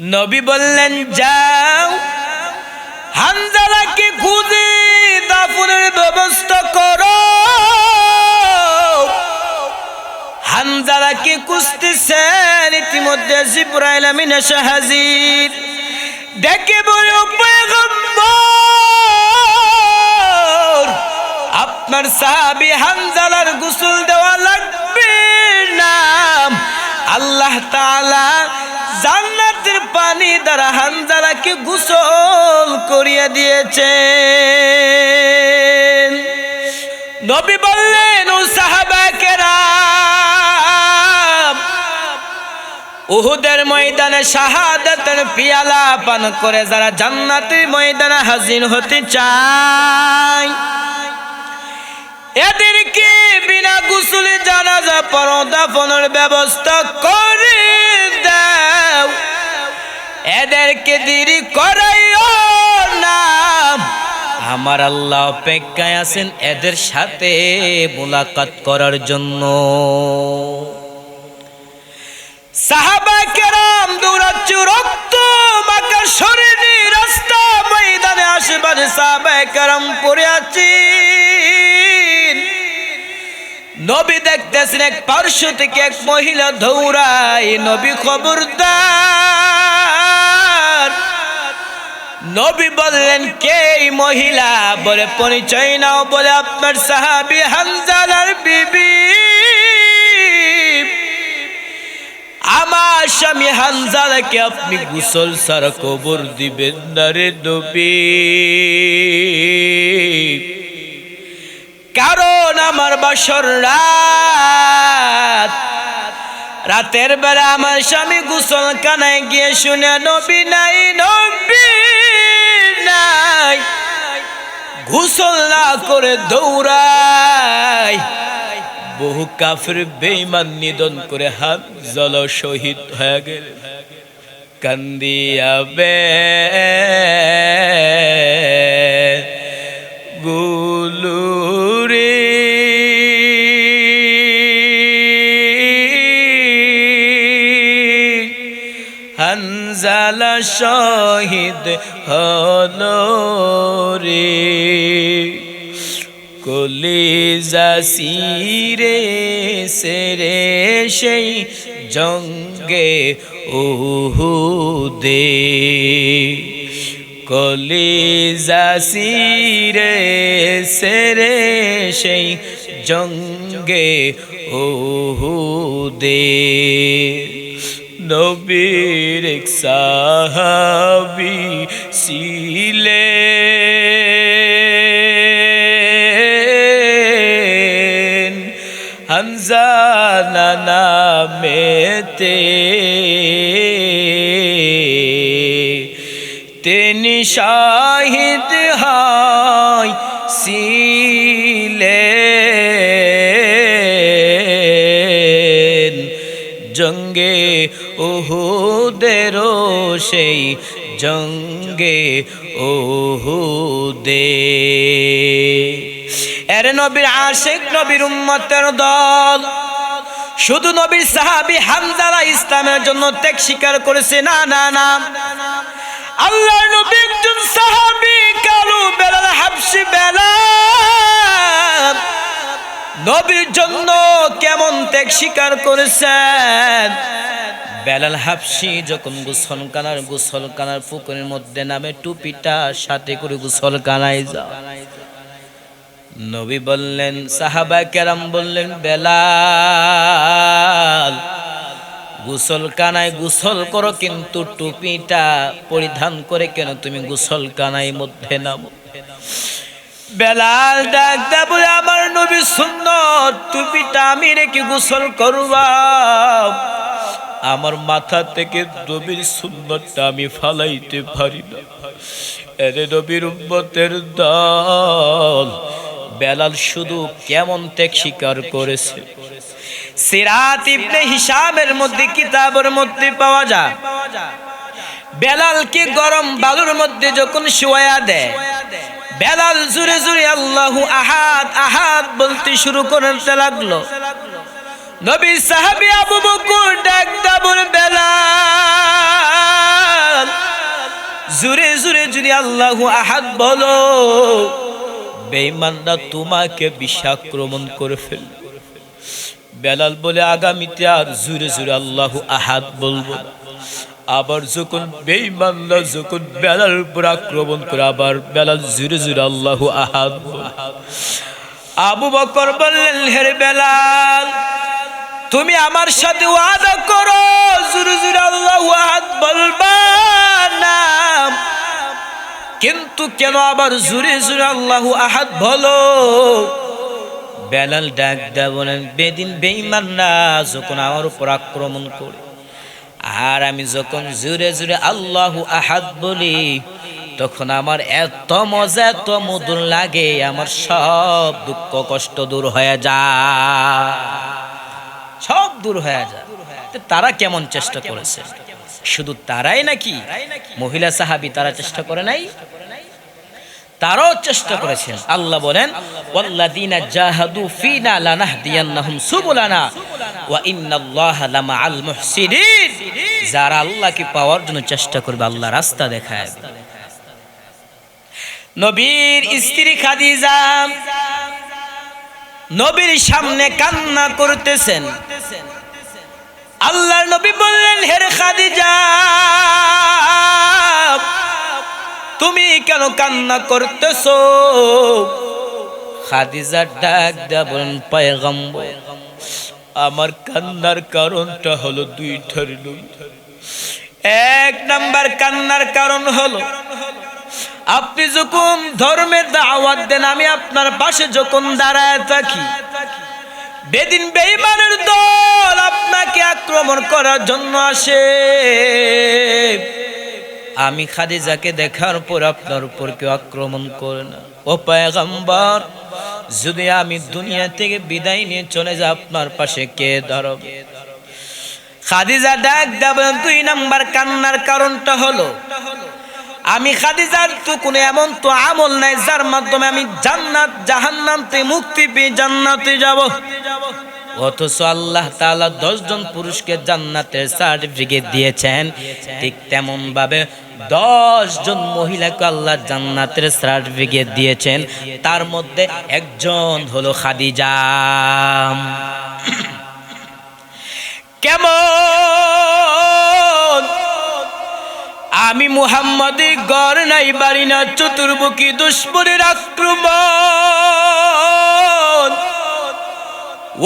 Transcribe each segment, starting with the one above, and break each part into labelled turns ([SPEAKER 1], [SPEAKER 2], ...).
[SPEAKER 1] নবী বললেন যাও হানজালাকে খুঁজে দাফনের ব্যবস্থা করো। হানজালাকে খুঁজতেছেন ইতিমধ্যে জিব্রাইল আমিন এসে হাজির। ডেকে বলে "ও পয়গম্বর, আপনার সাহাবি হানজালার গোসল দেওয়া লাগবে না আল্লাহ তাআলা জান্নাতের পানি দ্বারা হানজালাকে গোসল করিয়ে দিয়েছে নবী বললেন, ও উহুদের ময়দানে শাহাদাতের পিয়ালা পান করে যারা জান্নাতের ময়দানে হাজির হতে চায়, এদেরকে বিনা গুসলে জানাজা পর দাফনের ব্যবস্থা করে এদেরকে দেরি করাইও না। আমার আল্লাহ অপেক্ষায় আছেন এদের সাথে মোলাকাত করার জন্য। সাহাবা আছি নবী দেখতেছেন এক পার্শ্ব থেকে এক মহিলা দৌড়ায়। নবী খবরদার। নবী বললেন, কে মহিলা? বলে, পরিচয় নাও। বলে, আপনার সাহাবি হানজালার বিবি। আমার স্বামী হানজালাকে আপনি গুসল সারা কবর দিবেন না রে কারণ আমার বাসর রাত। রাতের বেলা আমার স্বামী গুসল কানায় গিয়ে শুনে নবী নাই নবী গুসল না করে দৌড়ায়। বহু কাফের বেইমান নিধন করে হাত জল শহীদ হয়ে গেল। কান্দিয়া বে হানজালা শহীদ হলো রে। কলিজা সিরে সেরে সেই জঙ্গে ওহুদে কলিজা সিরে সেরে সেই জঙ্গে ওহুদে নবীর সাহাবি ছিলেন হামজানা নামেতে তিনি শাহিদ হয় ছিলেন জঙ্গে ওহুদেরও সেই জঙ্গে ওহুদে এর নবীর আশেক নবীর উম্মতের দল। শুধু নবীর সাহাবি হামজালা ইসলামের জন্য ত্যাগ স্বীকার করেছে, না না না। আল্লাহ নবী একজন সাহাবি, কালু বেলাল হাবসি বেলাল। নবীর জন্য কেমন ত্যাগ স্বীকার করেছেন? বেলাল হাফসি যখন গুসল কানার গুসল কানার পুকুরের মধ্যে নামে, টুপিটা সাথে করে গুসল কানায় যাও নবী বললেন, সাহাবা কেরাম বললেন, বেলাল গুসল কানায় গুসল করো, কিন্তু টুপিটা পরিধান করে কেন তুমি গুসল কানায় মধ্যে নামো? বেলাল ডাক দা বলে, আমার নবী সুন্নত, টুপিটা আমি রেখে গোসল করবা আমার মাথা থেকে নবীর সুন্নতটা আমি ফালাইতে পারি না। এরে নবীর উম্মতের দল, বেলাল শুধু কেমন ত্যাগ স্বীকার করেছে? সিরাত ইবনে হিসামের মধ্যে কিতাবের মধ্যে পাওয়া যায়। বেলালকে গরম বালুর মধ্যে যখন শোয়া দেয়, বেলাল জুড়ে জুড়ে আল্লাহু আহাদ আহাদ বলতে শুরু করতে লাগল। নবী সাহাবী আবু বকর ডাক দাবুর বেলাল। যদি আল্লাহু আহাদ বলো, বেঈমানরা তোমাকে বিষাক্রমণ করে ফেলবে। বেলাল বলে, আগামীতে আর জুড়ে জুড়ে আল্লাহু আহাদ বলব আবার যখন বেঈমানরা যখন বেলাল উপর আক্রমণ করে, আবার বেলাল জুড়ে জুড়ে আল্লাহু আহাদ। আবু বকর বললেন হেরে বেলাল তুমি আমার সাথে ওয়াদা করো, জুরে জুরে আল্লাহ বলবা না। কিন্তু কেন আবার জুরে জুরে আল্লাহ আহাদ বলো? বেলাল ডাক দা বলেন বেদিন বেইমান না, যখন আমার উপর আক্রমণ করে। আর আমি যখন জুরে জুরে আল্লাহ আহাদ বলি, তখন আমার এত মজা, এত মধুর লাগে, আমার সব দুঃখ কষ্ট দূর হয়ে যায়। সব দূর হয়ে যায়। তারা কেমন চেষ্টা করেছে? শুধু তারাই নাকি মহিলা সাহাবি তারা চেষ্টা করে নাই? তারাও চেষ্টা করেছেন। আল্লাহ বলেন ওয়াল্লাযীনা জাহাদু ফিনা লানাহদিয়ান্নাহুম সুবুলানা ওয়া ইন্নাল্লাহা লামাআল মুহসিনিন। যারা আল্লাহকে পাওয়ার জন্য চেষ্টা করবে আল্লাহ রাস্তা দেখায়। নবীর স্ত্রী খাদিজা। নবীর সামনে কান্না করতেছেন। আল্লাহ নবী বললেন, হেরে খাদিজা, তুমি কেন কান্না করতেছো? খাদিজা ডাক দেয়া বলেন, পয়গম্বর, আমার কান্নার কারণটা হলো দুই দুইটা এক নাম্বার কান্নার কারণ হলো আপনি যখন ধর্মের দাওয়াত দেন, আমি আপনার পাশে যখন দাঁড়ায় থাকি, বেদিন বেইমানের দল আপনাকে আক্রমণ করার জন্য আসে। আমি খাদিজাকে দেখার পর আপনার উপর কেউ আক্রমণ করে না। ও পায়গাম্বার, যদি আমি দুনিয়া থেকে বিদায় নিয়ে চলে যা আপনার পাশে কে দাঁড়াবে? খাদিজা ডাক দেবেন দুই নাম্বার কান্নার কারণটা হলো আমি খাদিজার তো কোনো এমন তো আমল নাই, যার মাধ্যমে আমি জান্নাত, জাহান্নাম থেকে মুক্তি পেয়ে জান্নাতে যাব। অথচ আল্লাহ তাআলা জন পুরুষকে জান্নাতের সার্টিফিকেট দিয়েছেন। ঠিক তেমন ভাবে দশ জন মহিলাকে আল্লাহ জান্নাতের সার্টিফিকেট দিয়েছেন। তার মধ্যে একজন হলো খাদিজা। কেমন আমি মুহাম্মাদের গড় নাই, বাড়ি না, চতুর্মুখী দুশ্মনের আক্রমণ।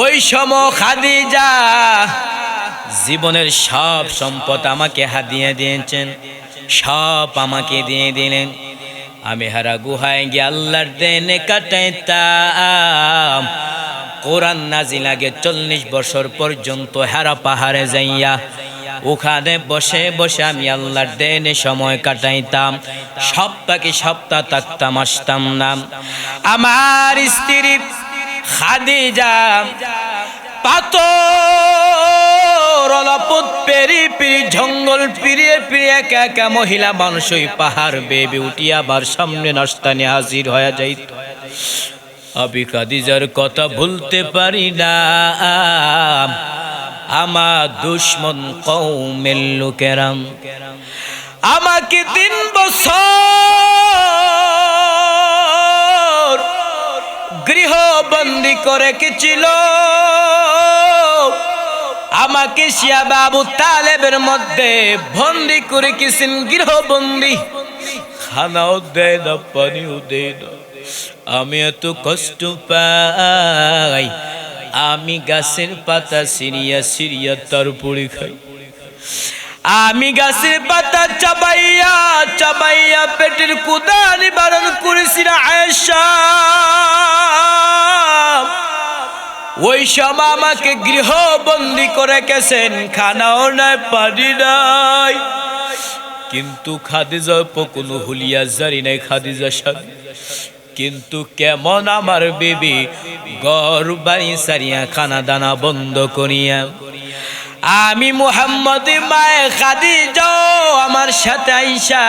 [SPEAKER 1] ওই সম খাদিজা জীবনের সব সম্পদ আমাকে হাতিয়ে দিয়েছেন, সব আমাকে দিয়ে দিলেন। আমি হারা গুহায় গিয়ে আল্লাহর দেনে কাটাইতাম। কোরআন নাজিল আগে চল্লিশ বছর পর্যন্ত হারা পাহাড়ে যাইয়া ওখানে বসে বসে আমি আল্লাহর দেনে সময় কাটাইতাম। সপ্তাহে সপ্তাহ থাকতাম, আসতাম না। আমার স্ত্রী খাদিজা পাথর, অলপত পেরি পিরি, জঙ্গল পিরিয়ে পিরিয়ে একা একা মহিলা মানুষ ওই পাহাড় বেবে উঠিয়া আবার সামনে নাস্তানে হাজির হয়ে যাইত। আমি খাদিজার কথা ভুলতে পারি না। আমার দুশ্মন কৌমের লোকেরাম আমাকে তিন বছর গৃহবন্দী করে ছিল আমাকে শিয়া বাবু তালেবের মধ্যে বন্দি করে কিসিন গৃহবন্দী। খানাও দেয় না, পানিও দেয় না। আমি এত কষ্ট পাই। আমি গাছের পাতা সিরিয়া সিরিয়া তারপরে খাই। আমি গাছের পাতা চাবাইয়া চাবাইয়া পেটের কুদা নিবারণ করেছি আয়েশা। ওই সময় আমাকে গৃহবন্দী করে গেছেন, খানাও নাই পারি নাই। কিন্তু খাদিজা কোনো হুলিয়া জারি নাই, খাদিজা সাথে কিন্তু কেমন আমার বেবি? গর বাড়ি সারিয়া খানা দানা বন্ধ করিয়া। আমি মুহাম্মদ মায়ে খাদি যাও আমার সাথে আইসা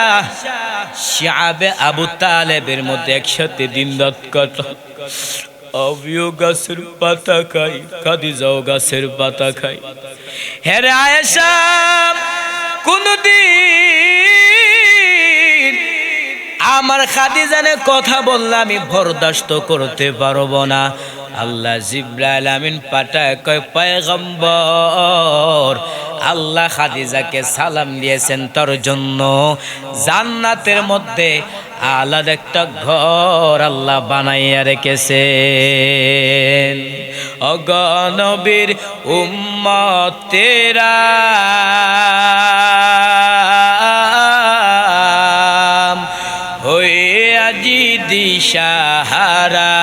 [SPEAKER 1] শিয়াবে আবু তালেবের মধ্যে একসাথে দিন গাছের পাতা খাই খাদি যাও পাতা খাই। কোনদিন আমার খাদিজানে কথা বললে আমি বরদাস্ত করতে পারব না। আল্লাহ জিব্রাইল আমিন পাঠায়, কয়, পয়গম্বর, আল্লাহ খাদিজাকে সালাম দিয়েছেন তোর জন্য। জান্নাতের মধ্যে আলাদা একটা ঘর আল্লাহ বানাইয়া রেখেছেন। অগনবীর উম্মতেরা দিশাহারা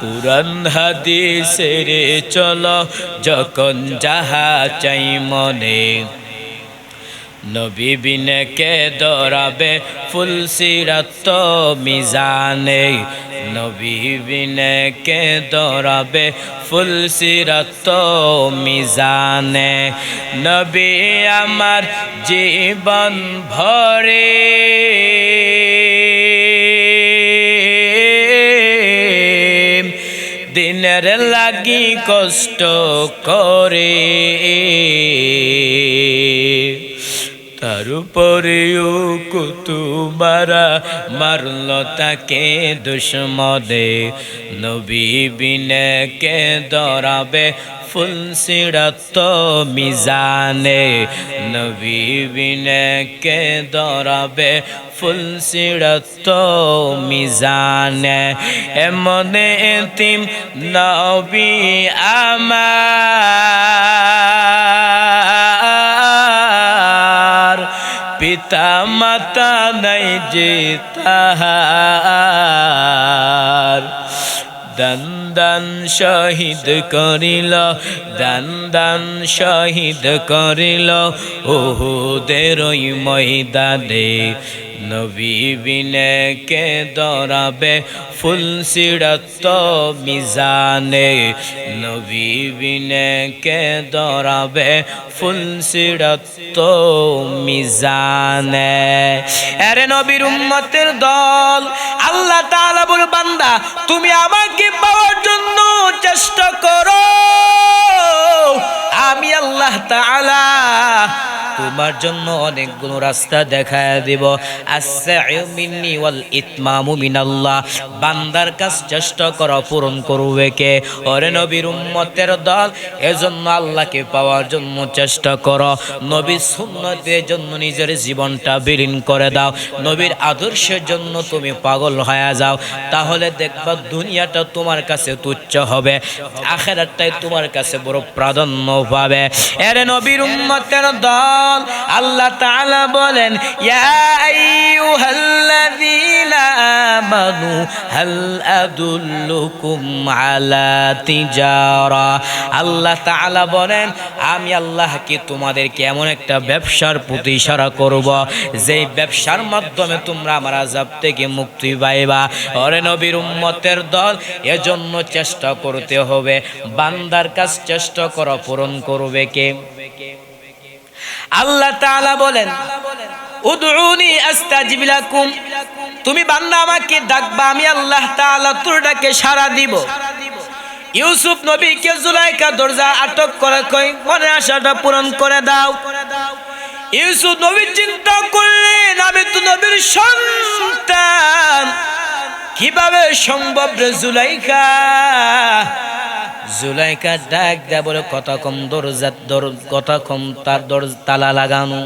[SPEAKER 1] পুরান হাদিসের চলো, যখন যাহা চাই মনে। নবী বিনকে দরাবে ফুল সিরাত মিজানে। নবী বিনকে দরাবে ফুল সিরাত মিজানে। নবী আমার জীবন ভরে। দিনের লাগি কষ্ট করে। তার উপরেও কুতুমারা মারল তাকে দুশ্মদে। নবী বিনে কে দরাবে ফুল সিরাত মিজানে। নবী বিনে কে দরাবে ফুল সিরাত মিজানে। এমনে তিম নবী আমার। পিতা মাতা নাই যে তাহার। দান দান শহীদ করিল, দান দান শহীদ করিল ওহুদের ওই ময়দানে নবী বিনে কে দরাবে ফুল সিড়ত মিজানে। নবী বিনে কে দরাবে ফুল সিড়ত মিজানে। আরে নবীর উম্মতের দল, আল্লাহ তাআলা বান্দা, তুমি আমাকে পাওয়ার জন্য চেষ্টা করো। আমি আল্লাহ তাআলা তোমার জন্য অনেকগুলো রাস্তা দেখায় দিব। মিন্নি ওয়াল বান্দার কাজ চেষ্টা করা পূরণ করবে কে? ওরে নবীর উম্মতের দল, এজন্য আল্লাহকে পাওয়ার জন্য চেষ্টা করো। নবীর সুন্নতের জন্য নিজের জীবনটা বিলীন করে দাও। নবীর আদর্শের জন্য তুমি পাগল হয়ে যাও। তাহলে দেখবা দুনিয়াটা তোমার কাছে তুচ্ছ হবে। আখেরাতটাই তোমার কাছে বড় প্রাধান্য পাবে। এরে নবীর উম্মতের দল আল্লাহ তাআলা বলেন, ইয়া আইয়ুহাল্লাযীনা আমানু, হাল আদুল্লুকুম আলা তিজারা। আল্লাহ বলেন, আমি আল্লাহ কি তোমাদেরকে এমন একটা ব্যবসার প্রতি ইশারা করব, যেই ব্যবসার মাধ্যমে তোমরা আমার আযাব থেকে মুক্তি পাইবা। ওরে নবীর উম্মতের দল, এজন্য চেষ্টা করতে হবে। বান্দার কাজ চেষ্টা করা পূরণ করবে কে? আল্লাহ তাআলা বলেন, উদউনি আস্তাজিব লাকুম। তুমি বান্দা, আমাকে ডাকবা, আমি আল্লাহ তাআলা তোর ডাকে সাড়া দিব। ইউসুফ নবীকে জুলাইকা দরজা আটক করে কই মনে আশাটা পূরণ করে দাও। ইউসুফ নবী চিন্তা করলেন, আমি তো নবীর সন্তান। কীভাবে সম্ভব রে জুলাইকা? জুলাইকা ডাক দেয়া বলে, কথা কম দরজার দর, কথা কম তার দর তালা লাগানো।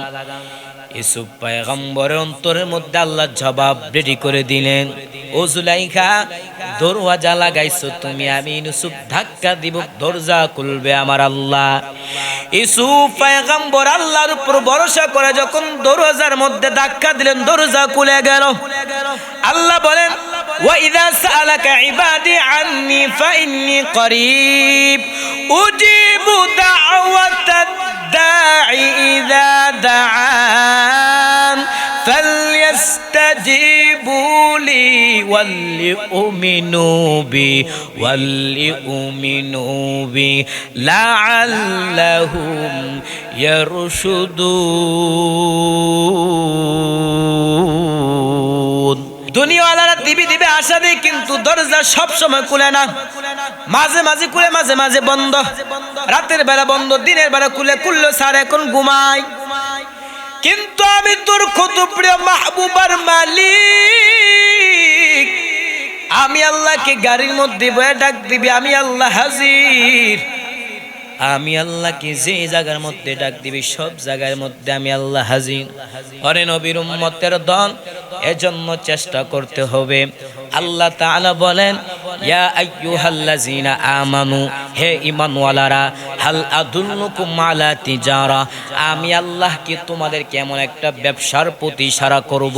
[SPEAKER 1] ইসুফ পায়গম্বরের অন্তরের মধ্যে আল্লাহ জবাব রেডি করে দিলেন। ও জুলাইখা দরওয়াজা লাগাইছো তুমি, আমি ইউসুফ ধাক্কা দিব, দরজা খুলবে আমার আল্লাহ। ইসুফ পায়গম্বর আল্লাহর উপর ভরসা করে যখন দরওয়াজার মধ্যে ধাক্কা দিলেন, দরজা খুলে গেল। আল্লাহ বলেন وإذا سألك عبادي عني فإني قريب أجيب دعوة الداعي إذا دعان فليستجيبوا لي وليؤمنوا بي وليؤمنوا بي لعلهم يرشدون দুনিয়াওয়ালারা দেয় কিন্তু দরজা সব সময় খুলে না। মাঝে মাঝে খুলে, মাঝে মাঝে বন্ধ। রাতের বেলা বন্ধ, দিনের বেলা খুলে, খুললো স্যার এখন ঘুমায়। কিন্তু আমি তোর প্রিয় মাহবুবার মালিক। আমি আল্লাহকে গাড়ির মধ্যে বয়ে ডাক দিবি, আমি আল্লাহ হাজির। আমি আল্লাহকে যে জায়গার মধ্যে ডাক দিবি, সব জায়গার মধ্যে আমি আল্লাহ হাজির। অরে নবীর উম্মতের দল, এজন্য চেষ্টা করতে হবে। আল্লাহ তাআলা বলেন, ইয়া আইয়ুহাল্লাযিনা আমানু, হে ঈমানওয়ালারা, হাল আদুল্লুকুম আলা তিজারা, আমি আল্লাহ কি তোমাদেরকে এমন একটা ব্যবসার প্রতি ইশারা করব,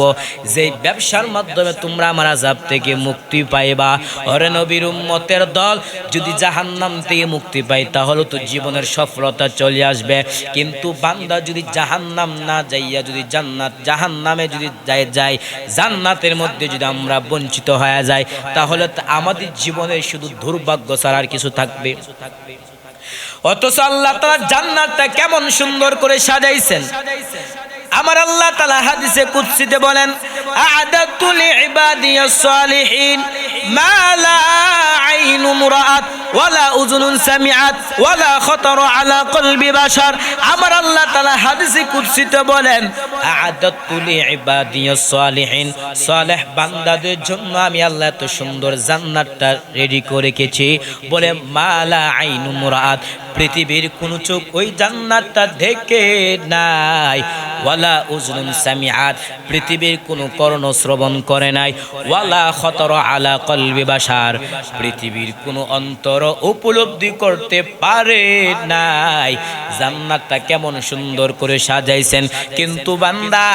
[SPEAKER 1] যে ব্যবসার মাধ্যমে তোমরা আমার আযাব থেকে মুক্তি পাইবা। ওরে নবীর উম্মতের দল, যদি জাহান্নাম থেকে মুক্তি পাই তাহলে তো জীবনের সফলতা চলে আসবে। কিন্তু বান্দা যদি জাহান্নাম না যাইয়া, যদি জান্নাত, জাহান্নামে যদি যায় যায়, জান্নাতের মধ্যে যদি আমরা বঞ্চিত হয়ে যায়, তাহলে আমাদের জীবনে শুধু দুর্ভাগ্য ছাড়া আর কিছু থাকবে। অথচ আল্লাহ তাআলা জান্নাতটা কেমন সুন্দর করে সাজাইছেন। আমার আল্লাহ তালা হাদিসে কুদসিতে বলেন আদাতুল ইবাদিয়াস সালিহিন মা লা আইনু মুরাআত ওয়ালা ওয়ালা খাতারা আলা আমার আল্লাহ বলেন জন্য আমি সুন্দর রেডি করে রেখেছি। বলে, মালা পৃথিবীর কোন চোখ ওই জান্নাতটা দেখে নাই। ওয়ালা উজনুন সামিআত, পৃথিবীর কোন কর্ণ শ্রবণ করে নাই। ওয়ালা খতর আলা কলবি বাসার পৃথিবীর কোন অন্তর উপলব্ধি করতে পারে নাই। জান্নাতটা কেমন সুন্দর করে সাজাইছেন। কিন্তু বান্দা,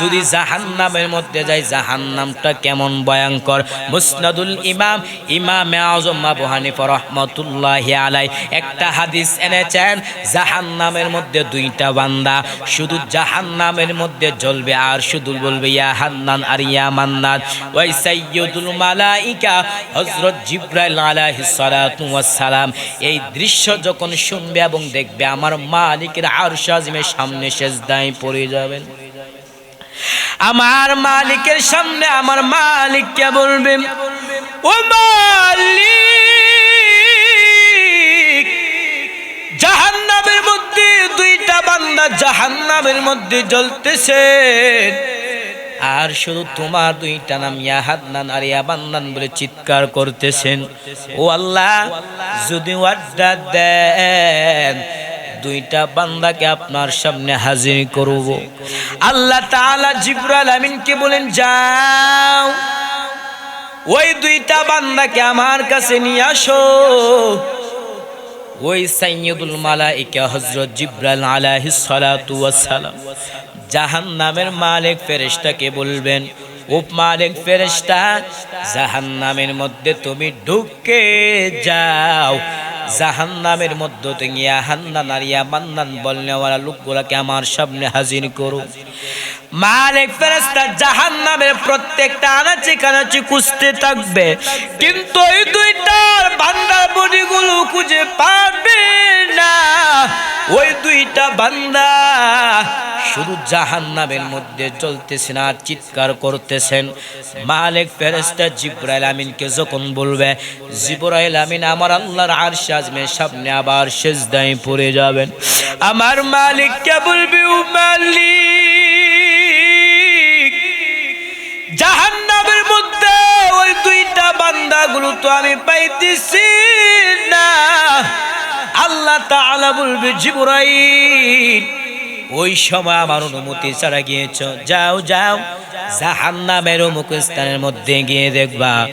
[SPEAKER 1] যদি জাহান্নামের মধ্যে যায়, জাহান্নামটা কেমন ভয়ঙ্কর। মুসনাদুল ইমাম, ইমামে আজম আবু হানিফা রহমতুল্লাহি আলাই একটা হাদিস এনেছেন, জাহান্নামের মধ্যে দুইটা বান্দা, শুধু জাহান্নামের মধ্যে জ্বলবে আর শুধু বলবে, ইয়া হান্নান আর ইয়া মান্নান। ওই সাইয়্যিদুল মালাইকা হযরত জিবরাইল আলাইহিস সালাতু ওয়াস এই দৃশ্য যখন শুনবে এবং দেখবে, আমার মালিকের আরশ আজিমের সামনে সেজদায় পড়ে যাবেন। আমার মালিকের সামনে আমার মালিককে বলবেন ও মালিক, জাহান্নামের মধ্যে দুইটা বান্দা জাহান্নামের মধ্যে জ্বলতেছে। আর শুধু তোমার দুইটা নাম ইয়া হাদনান আর ইয়া বান্নান বলে চিৎকার করতেছেন। ও আল্লাহ, যদি ওয়ার্ডার দেন, দুইটা বান্দাকে আপনার সামনে হাজির করব। আল্লাহ তাআলা জিব্রাইল আমিনকে বলেন, যাও, ওই দুইটা বান্দাকে আমার কাছে নিয়ে আসো। ওই সাইয়্যিদুল মালাইকা হযরত জিব্রাইল আলাইহিস সালাতু ওয়াস সালাম। জাহান্নামের মালিক ফেরেশতাকে বলবেন ও মালিক ফেরেশতা, জাহান্নামের মধ্যে তুমি ঢুকে যাও। জাহান্নামের মধ্যে তুমি ইয়া হান্নান আর ইয়া মান্নান বলনেওয়ালা লোকগুলাকে আমার সামনে হাজির করো। মালিক ফেরেশতা জাহান্নামের প্রত্যেকটা আনাচি কানাচি খুঁজতে থাকবে, কিন্তু এই দুইটার বান্দার বডিগুলো খুঁজে পাবে না। ওই দুইটা বান্দা শুধু জাহান্নামের মধ্যে চলতেছেন আর চিৎকার করতেছেন। মালিক ফেরেশতা জিব্রাইল আমিনকে যখন বলবে, জিব্রাইল আমিন, আমার আল্লাহর আরশ আজমের সামনে আবার সেজদায় পড়ে যাবেন। আমার মালিককে বলবে, ও মালিক, জাহান্নামের মধ্যে ওই দুইটা বান্দাগুলো তো আমি পাইতেছি না। আল্লাহ তাআলা বলবে, জিবরাইল ওই সময় আমার অনুমতি ছাড়া গিয়েছ। যাও যাও। জাহান্নামের অমুক স্থানের মধ্যে গিয়ে দেখবা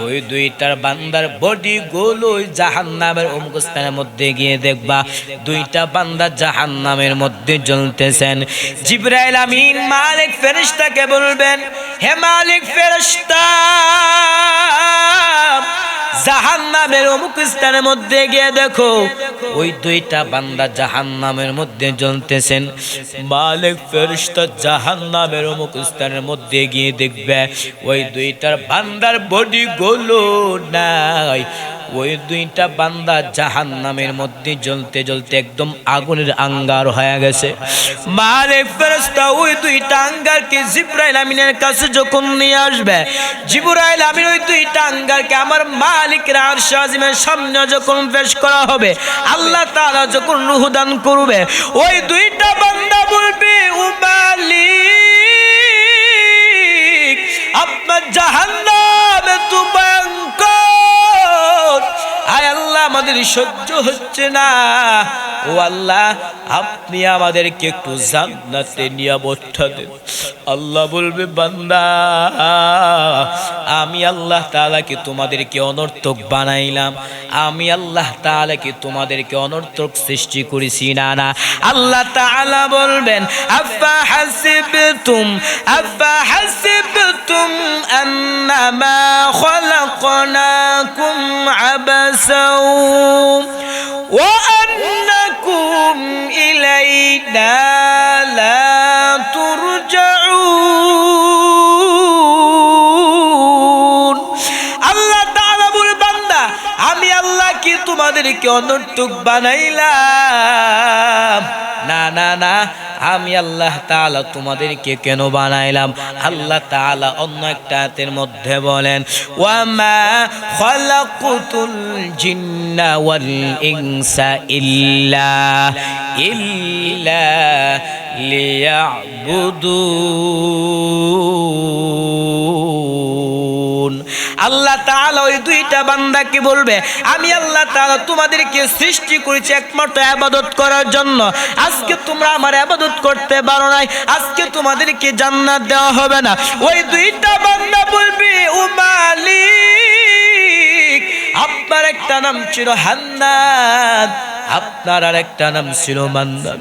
[SPEAKER 1] ওই দুইটার বান্দার বডি গুলো জাহান্নামের অমুক স্থানের মধ্যে গিয়ে দেখবা দুইটা বান্দা জাহান্নামের মধ্যে জ্বলতেছেন। জিব্রাইল আমিন মালিক ফেরেশতাকে বলবেন, হে মালিক ফেরেশতা জাহান্নামের অমুক স্থানের মধ্যে গিয়ে দেখো, ওই দুইটা বান্দা জাহান নামের মধ্যে জ্বলতেছেন। মালিক ফেরিস্তা জাহান নামের অমুক স্থানের মধ্যে গিয়ে দেখবে, ওই দুইটার বান্দার বডি গোলো নাই। ওই দুইটা বান্দা জাহান নামের মধ্যে জ্বলতে জ্বলতে একদম আগুনের আঙ্গার হয়ে গেছে। মারে ফেরস্তা ওই দুইটা আঙ্গারকে জিব্রাইল আমিনের কাছে যখন নিয়ে আসবে, জিবরাইল আমিন ওই দুইটা আঙ্গারকে আমার মালিক আরশ আজিমের সামনে যখন পেশ করা হবে, আল্লাহ তাআলা যখন রুহদান করবে, ওই দুইটা বান্দা বলবে উমালি আপনার জাহান আমাদের সহ্য হচ্ছে না। ও আল্লাহ, আপনি আমাদেরকে একটু জান্নাতে নিয়ামতটা দেন। আল্লাহ বলবে, বান্দা, আমি আল্লাহ তাআলাকে তোমাদেরকে অনর্থক বানাইলাম। আমি আল্লাহ তাআলাকে তোমাদেরকে অনর্থক সৃষ্টি করেছি, না না। আল্লাহ তাআলা বলবেন, আফা হাসিবতুম আফা হাসিবতুম আন্নামা খলাকনাকুম আবাসাও وأنكم إلينا لا ترجعون আল্লাহ তাআলা বলে বান্দা আমি আল্লাহ কি তোমাদেরকে অনর্থক বানাইলাম না না না, আমি আল্লাহ তাআলা তোমাদেরকে কেন বানাইলাম? আল্লাহ তাআলা অন্য একটা আয়াতের মধ্যে বলেন জিন্না ইল্লা ইল্লা আল্লাহ তাআলা ওই দুইটা বান্দাকে বলবে, আমি আল্লাহ তাআলা তোমাদেরকে সৃষ্টি করেছি একমাত্র আবাদত করার জন্য। আজকে তোমরা আমার আবাদত করতে পারো নাই। আজকে তোমাদেরকে জান্নাত দেওয়া হবে না। ওই দুইটা বান্দা বলবি, ও মালিক, আপনার একটা নাম ছিল হান্নান আপনার আর একটা নাম ছিল মান্দান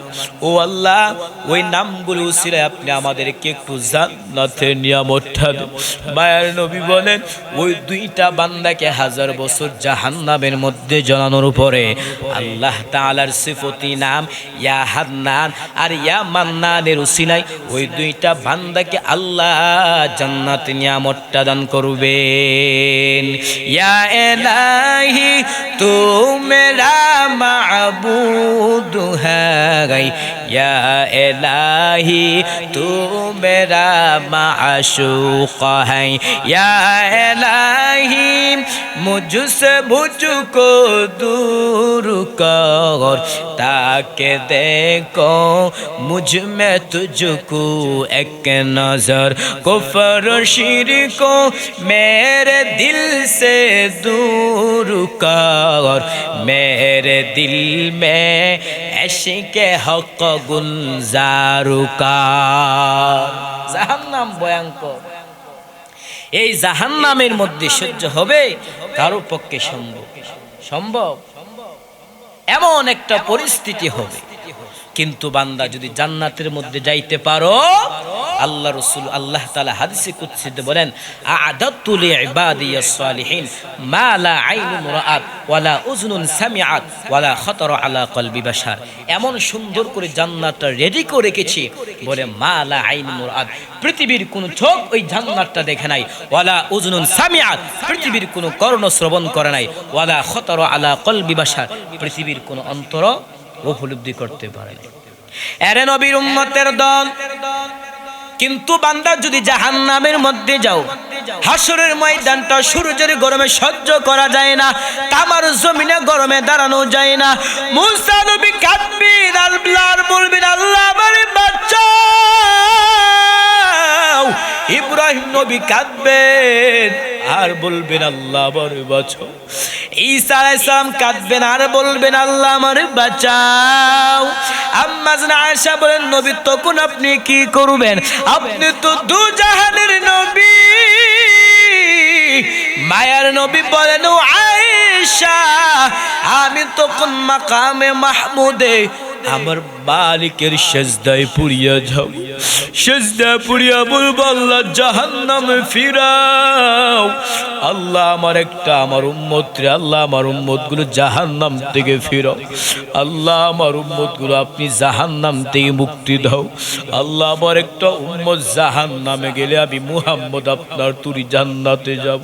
[SPEAKER 1] ও আল্লাহ, ওই নামগুলো ছিল আপনি আমাদেরকে একটু জান্নাতের নিয়ামতটা মায়ের নবী বলেন, ওই দুইটা বান্দাকে হাজার বছর জাহান্নামের মধ্যে জ্বালানোর পরে আল্লাহ তাআলার সিফতি নাম ইয়া হান্নান আর ইয়া মান্নানের উসিলাই ওই দুইটা বান্দাকে আল্লাহ জান্নাত নিয়ামতটা দান করবেন। ইয়া এলাহি তু মেরা نعبدها غير یا الہی، تو میرا معشوق ہے۔ یا الہی، مجھ سے مجھ کو دور کر، تاکہ دیکھو مجھ میں تجھ کو ایک نظر۔ کفر و شیر کو میرے دل سے دور کر، میرے دل میں এসিকে হক গুলজারুকা। জাহান্নাম ভয়ঙ্কর। এই জাহান্নামের মধ্যে সহ্য হবে, কারও পক্ষে সম্ভব। সম্ভব। এমন একটা পরিস্থিতি হবে। কিন্তু বান্দা যদি জান্নাতের মধ্যে যাইতে পারো, আল্লাহ রসুল আল্লাহ তালা হাদিসে কুৎসিতে বলেন আদাতুল ওয়ালা এমন সুন্দর করে জান্নাতটা রেডি করে রেখেছি। বলে, মা লা আইনুন রাআত, পৃথিবীর কোন চোখ ওই জান্নাতটা দেখে নাই। ওয়ালা উজনুন সামিআত, পৃথিবীর কোন কর্ণ শ্রবণ করে নাই। ওয়ালা খাতারা আলা কলবি বাশার, পৃথিবীর কোন অন্তর উপলব্ধি করতে পারে এরে নবীর উম্মতের দল, কিন্তু বান্দা যদি জাহান নামের মধ্যে যাও হাসরের ময়দানটা সূর্যের গরমে সহ্য করা যায় না, তামার জমিনে গরমে দাঁড়ানো যায় না। মুসা নবী কাঁদবেন, আল্লাহর বলবেন, আল্লাহ আমার বাচ্চাও ইব্রাহিম নবী কাঁদবেন। আর বলবেন আল্লাহ আমার বাঁচাও। ঈসা আলাইহিস সালাম কাঁদবেন, আর বলবেন আল্লাহ আমার বাঁচাও। আম্মা জান আয়েশা বলেন, নবী, তখন আপনি কি করবেন? আপনি তো দু জাহানের নবী। মায়ার নবী বলেন আয়েশা, আমি তখন মাকামে মাহমুদে আমার মালিকের সেজদায় পুরিয়া যাও। সেজদায় পুরিয়া বলব, আল্লাহ জাহান্নামে ফিরাও। আল্লাহ আমার একটা, আমার উম্মত রে, আল্লাহ আমার উম্মতগুলো জাহান্নাম থেকে ফিরাও। আল্লাহ আমার উম্মতগুলো আপনি জাহান্নাম থেকে মুক্তি দাও। আল্লাহ আমার একটা উম্মত জাহান্নামে গেলে আমি মুহাম্মদ আপনার তুরি জান্নাতে যাব।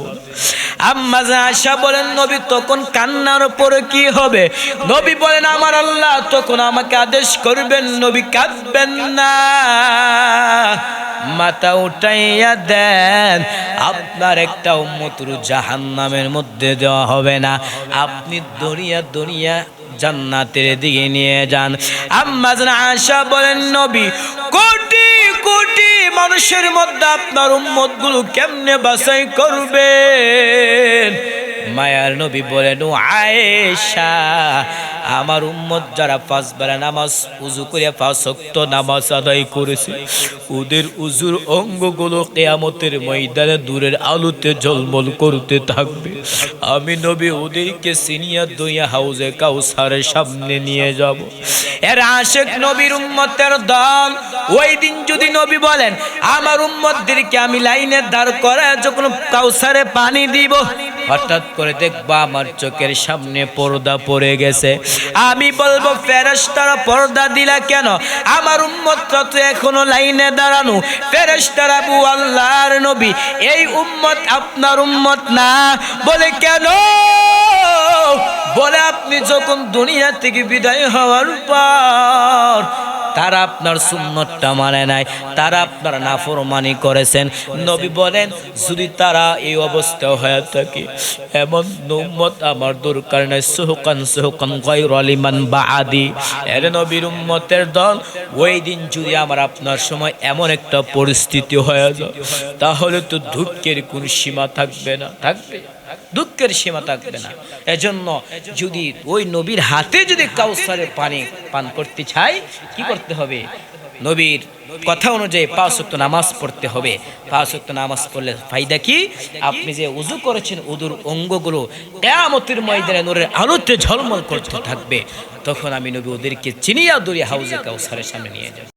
[SPEAKER 1] আম্মা যা আশা বলেন, নবী তখন কান্নার পরে কি হবে? নবী বলেন, আমার আল্লাহ তখন আমাকে আদেশ করবেন, নবী কাঁদবেন না। মাথা উঠাইয়া দেন, আপনার একটা উম্মতুর জাহান নামের মধ্যে দেওয়া হবে না। আপনি দরিয়া দরিয়া জান্নাতের দিকে নিয়ে যান। আম্মা আশা বলেন, নবী, কোটি কোটি মানুষের মধ্যে আপনার উম্মতগুলো কেমনে বাছাই করবেন? মায়ার নবী বলেন আয়েশা আমার উম্মত যারা পাঁচ বেলা নামাজ, উজু করে ওয়াক্ত নামাজ আদায় করেছে, ওদের উজুর অঙ্গগুলো কেয়ামতের ময়দানে দূরের আলোতে ঝলমল করতে থাকবে। আমি নবী ওদেরকে সিনিয়া দইয়া হাউজে কাউসারের সামনে নিয়ে যাব। এর আশেক নবীর উম্মতের দল। ওই দিন যদি নবী বলেন, আমার উম্মতদেরকে আমি লাইনে দাঁড় করে যখন কাউসারে পানি দিব। হঠাৎ করে দেখবা আমার চোখের সামনে পর্দা পড়ে গেছে। আমি বলব, ফেরেশতারা পর্দা দিলা কেন? আমার উম্মত তো এখনও লাইনে দাঁড়ানো। ফেরেশতারা বু আল্লাহর নবী, এই উম্মত আপনার উম্মত না। বলে, কেন? বলে, আপনি যখন দুনিয়া থেকে বিদায় হওয়ার পর তারা আপনার সুন্নতটা মানে নাই। তারা আপনার নাফরমানি করেছেন। নবী বলেন, যদি তারা এই অবস্থা হয়ে থাকে, এমন নৌমত আমার দরকার নাই। সোহকান সোহকান গয়র আলিমান বা আদি এর নবীর উম্মতের দল, ওই দিন যদি আমার আপনার সময় এমন একটা পরিস্থিতি হয়ে যায়, তাহলে তো দুঃখের কোন সীমা থাকবে না। থাকবে? দুঃখের সীমা থাকবে না। এজন্য যদি ওই নবীর হাতে যদি কাউসারের পানি পান করতে চাই, কি করতে হবে? নবীর কথা অনুযায়ী পাঁচ ওয়াক্ত নামাজ পড়তে হবে। পাঁচ ওয়াক্ত নামাজ পড়লে ফায়দা কি? আপনি যে উজু করেছেন উদুর অঙ্গগুলো কেয়ামতের ময়দানে নূরের আলোতে ঝলমল করতে থাকবে। তখন আমি নবী ওদেরকে চিনিয়া দড়িয়ে হাউজে কাউসারের সামনে নিয়ে যাব।